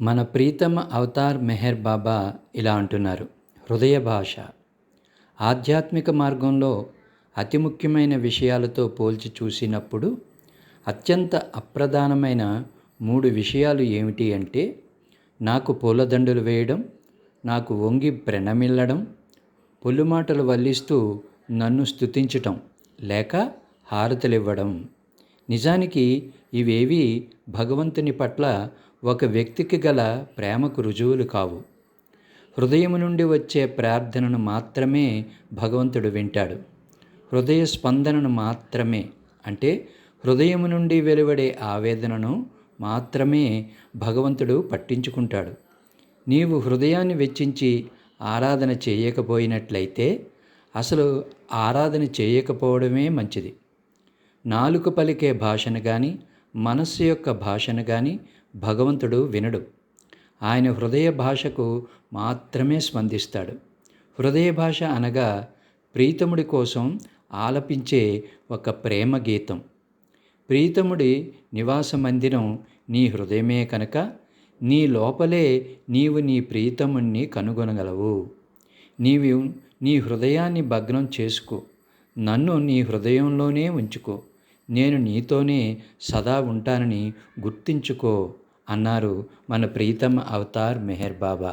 మన ప్రీతమ అవతార్ మెహర్ బాబా ఇలా అంటున్నారు. హృదయ భాష. ఆధ్యాత్మిక మార్గంలో అతి ముఖ్యమైన విషయాలతో పోల్చి చూసినప్పుడు అత్యంత అప్రధానమైన మూడు విషయాలు ఏమిటి అంటే నాకు పూలదండలు వేయడం నాకు వంగి ప్రణమిల్లడం పొల్లుమాటలు వల్లిస్తూ నన్ను స్తుతించటం లేక హారతలివ్వడం. నిజానికి ఇవేవి భగవంతుని పట్ల ఒక వ్యక్తికి గల ప్రేమకు రుజువులు కావు. హృదయం నుండి వచ్చే ప్రార్థనను మాత్రమే భగవంతుడు వింటాడు. హృదయ స్పందనను మాత్రమే అంటే హృదయం నుండి వెలువడే ఆవేదనను మాత్రమే భగవంతుడు పట్టించుకుంటాడు. నీవు హృదయాన్ని వెచ్చించి ఆరాధన చేయకపోయినట్లయితే అసలు ఆరాధన చేయకపోవడమే మంచిది. నాలుక పలికే భాషను కానీ మనస్సు యొక్క భాషను కానీ భగవంతుడు వినడు. ఆయన హృదయ భాషకు మాత్రమే స్పందిస్తాడు. హృదయ భాష అనగా ప్రీతముడి కోసం ఆలపించే ఒక ప్రేమ గీతం. ప్రీతముడి నివాస మందిరం నీ హృదయమే కనుక నీ లోపలే నీవు నీ ప్రీతముణ్ణి కనుగొనగలవు. నీవు నీ హృదయాన్ని భగ్నం చేసుకో. నన్ను నీ హృదయంలోనే ఉంచుకో. నేను నీతోనే సదా ఉంటానని గుర్తించుకో అన్నారు మన ప్రీతమ అవతార్ మెహర్ బాబా.